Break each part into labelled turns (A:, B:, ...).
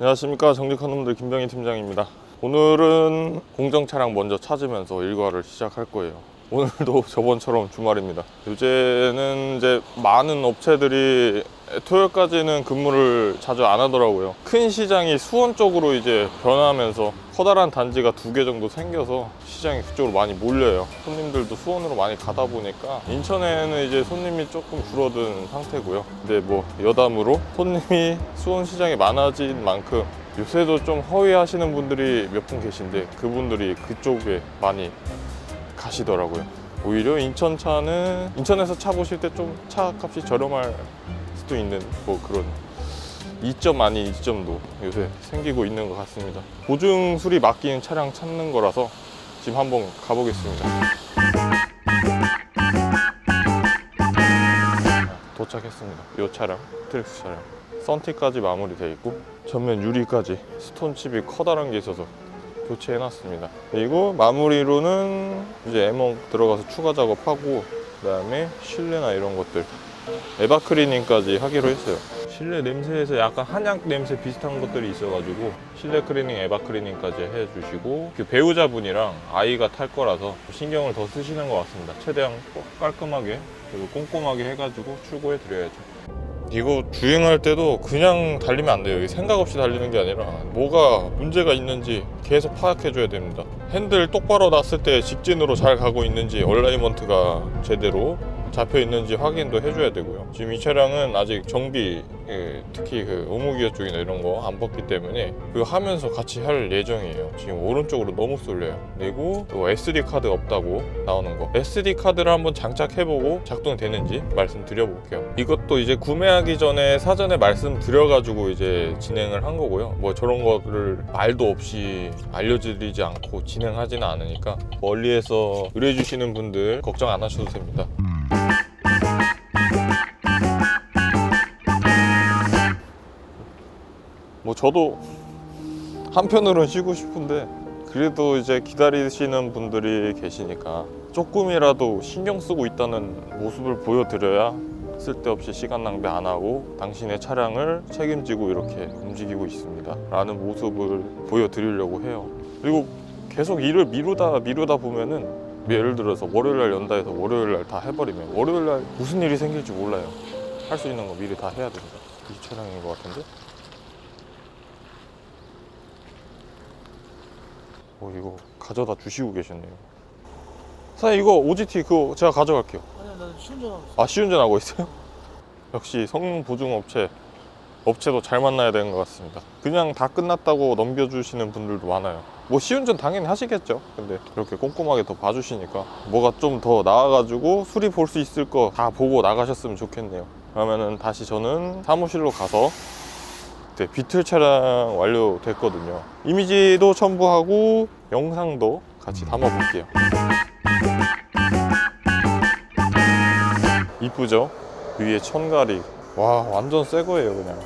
A: 안녕하십니까 정직한 놈들 김병희 팀장입니다. 오늘은 공정 차량 먼저 찾으면서 일과를 시작할 거예요. 오늘도 저번처럼 주말입니다. 요새는 이제 많은 업체들이 토요일까지는 근무를 자주 안 하더라고요. 큰 시장이 수원 쪽으로 이제 변하면서 커다란 단지가 두 개 정도 생겨서 시장이 그쪽으로 많이 몰려요. 손님들도 수원으로 많이 가다 보니까 인천에는 이제 손님이 조금 줄어든 상태고요. 근데 뭐 여담으로 손님이 수원 시장에 많아진 만큼 요새도 좀 허위하시는 분들이 몇 분 계신데 그분들이 그쪽에 많이 가시더라고요. 오히려 인천 차는 인천에서 차 보실 때 좀 차 값이 저렴할 수도 있는 뭐 그런 이점 아닌 이점도 요새 생기고 있는 것 같습니다. 보증 수리 맡기는 차량 찾는 거라서 지금 한번 가보겠습니다. 도착했습니다. 이 차량, 트랙스 차량. 썬팅까지 마무리되어 있고 전면 유리까지 스톤칩이 커다란 게 있어서 교체해놨습니다. 그리고 마무리로는 이제 에몽 들어가서 추가 작업하고 그 다음에 실내나 이런 것들 에바 클리닝까지 하기로 했어요. 실내 냄새에서 약간 한약 냄새 비슷한 것들이 있어가지고 실내 클리닝, 에바 클리닝까지 해주시고 그 배우자분이랑 아이가 탈 거라서 신경을 더 쓰시는 것 같습니다. 최대한 꼭 깔끔하게 그리고 꼼꼼하게 해가지고 출고해 드려야죠. 이거 주행할 때도 그냥 달리면 안 돼요. 생각 없이 달리는 게 아니라 뭐가 문제가 있는지 계속 파악해 줘야 됩니다. 핸들 똑바로 놨을 때 직진으로 잘 가고 있는지 얼라이먼트가 제대로 잡혀 있는지 확인도 해줘야 되고요. 지금 이 차량은 아직 정비, 예, 특히 그 오목기어 쪽이나 이런 거 안 벗기 때문에 그거 하면서 같이 할 예정이에요. 지금 오른쪽으로 너무 쏠려요. 그리고 또 SD 카드 없다고 나오는 거. SD 카드를 한번 장착해보고 작동되는지 말씀드려볼게요. 이것도 이제 구매하기 전에 사전에 말씀드려가지고 이제 진행을 한 거고요. 뭐 저런 거를 말도 없이 알려드리지 않고 진행하지는 않으니까 멀리에서 의뢰해주시는 분들 걱정 안 하셔도 됩니다. 뭐 저도 한편으로는 쉬고 싶은데 그래도 이제 기다리시는 분들이 계시니까 조금이라도 신경 쓰고 있다는 모습을 보여드려야 쓸데없이 시간 낭비 안 하고 당신의 차량을 책임지고 이렇게 움직이고 있습니다. 라는 모습을 보여드리려고 해요. 그리고 계속 일을 미루다 미루다 보면은 예를 들어서 월요일 날 연다 해서 월요일 날 다 해버리면 월요일 날 무슨 일이 생길지 몰라요. 할 수 있는 거 미리 다 해야 됩니다. 이 차량인 것 같은데 어, 이거 가져다 주시고 계셨네요. 사장님 이거 OGT 그거 제가 가져갈게요.
B: 아니야 나 시운전하고 있어
A: 아 시운전하고 있어요? 역시 성능 보증 업체 업체도 잘 만나야 되는 것 같습니다. 그냥 다 끝났다고 넘겨주시는 분들도 많아요. 뭐 시운전 당연히 하시겠죠. 근데 이렇게 꼼꼼하게 더 봐주시니까 뭐가 좀 더 나아가지고 수리 볼 수 있을 거 다 보고 나가셨으면 좋겠네요. 그러면은 다시 저는 사무실로 가서 네, 비틀 차량 완료됐거든요. 이미지도 첨부하고 영상도 같이 담아 볼게요. 이쁘죠? 위에 천가리. 와, 완전 새 거예요, 그냥.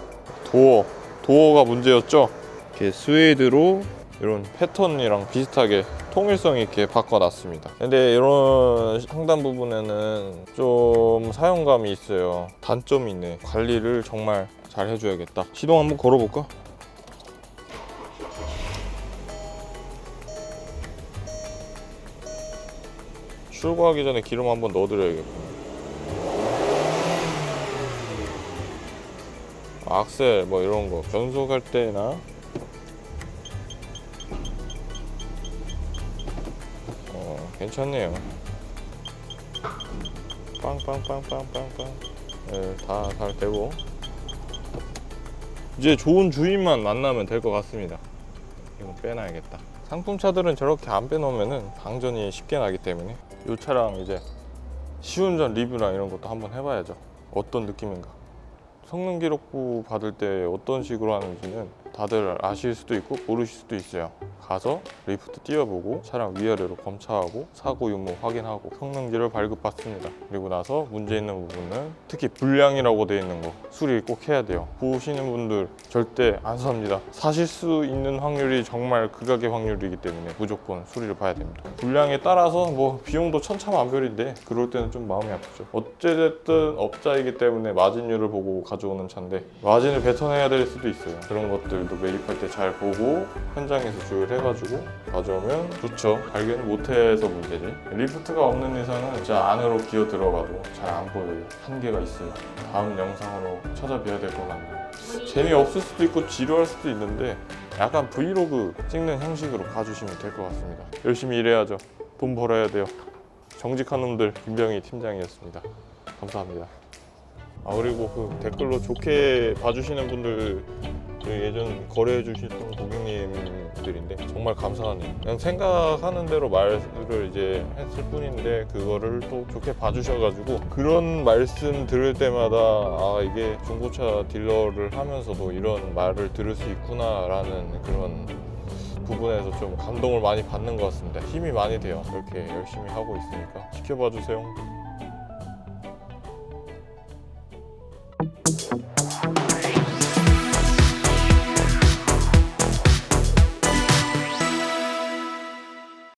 A: 도어. 도어가 문제였죠? 이렇게 스웨이드로 이런 패턴이랑 비슷하게 통일성 있게 바꿔놨습니다. 근데 이런 상단 부분에는 좀 사용감이 있어요. 단점이 있네. 관리를 정말 잘 해줘야겠다. 시동 한번 걸어볼까? 출고하기 전에 기름 한번 넣어드려야겠고. 악셀 뭐 이런 거 변속할 때나 괜찮네요. 빵빵빵빵빵빵 네, 다잘 되고 이제 좋은 주인만 만나면 될 것 같습니다. 이거 빼놔야겠다. 상품차들은 저렇게 안 빼놓으면은 방전이 쉽게 나기 때문에 이 차량 이제 시운전 리뷰랑 이런 것도 한번 해봐야죠. 어떤 느낌인가. 성능 기록부 받을 때 어떤 식으로 하는지는 다들 아실 수도 있고 모르실 수도 있어요. 가서 리프트 띄워보고 차량 위아래로 검차하고 사고 유무 확인하고 성능지를 발급받습니다. 그리고 나서 문제 있는 부분은 특히 불량이라고 되어 있는 거 수리 꼭 해야 돼요. 보시는 분들 절대 안 삽니다. 사실 수 있는 확률이 정말 극악의 확률이기 때문에 무조건 수리를 봐야 됩니다. 불량에 따라서 뭐 비용도 천차만별인데 그럴 때는 좀 마음이 아프죠. 어찌됐든 업자이기 때문에 마진율을 보고 가져오는 차인데 마진을 뱉어내야 될 수도 있어요. 그런 것들 부분들도 매입할 때 잘 보고 현장에서 조율 해가지고 가져오면 좋죠. 발견을 못해서 문제지. 리프트가 없는 이상은 진짜 안으로 기어 들어가도 잘 안 보여요. 한계가 있어요. 다음 영상으로 찾아뵈야 될 것 같네요. 재미없을 수도 있고 지루할 수도 있는데 약간 브이로그 찍는 형식으로 봐주시면 될 것 같습니다. 열심히 일해야죠. 돈 벌어야 돼요. 정직한 놈들 김병희 팀장이었습니다. 감사합니다. 아 그리고 그 댓글로 좋게 봐주시는 분들 그 예전 거래해 주셨던 고객님들인데 정말 감사하네요. 그냥 생각하는 대로 말을 이제 했을 뿐인데 그거를 또 좋게 봐주셔가지고 그런 말씀 들을 때마다 아 이게 중고차 딜러를 하면서도 이런 말을 들을 수 있구나라는 그런 부분에서 좀 감동을 많이 받는 것 같습니다. 힘이 많이 돼요. 이렇게 열심히 하고 있으니까 지켜봐 주세요.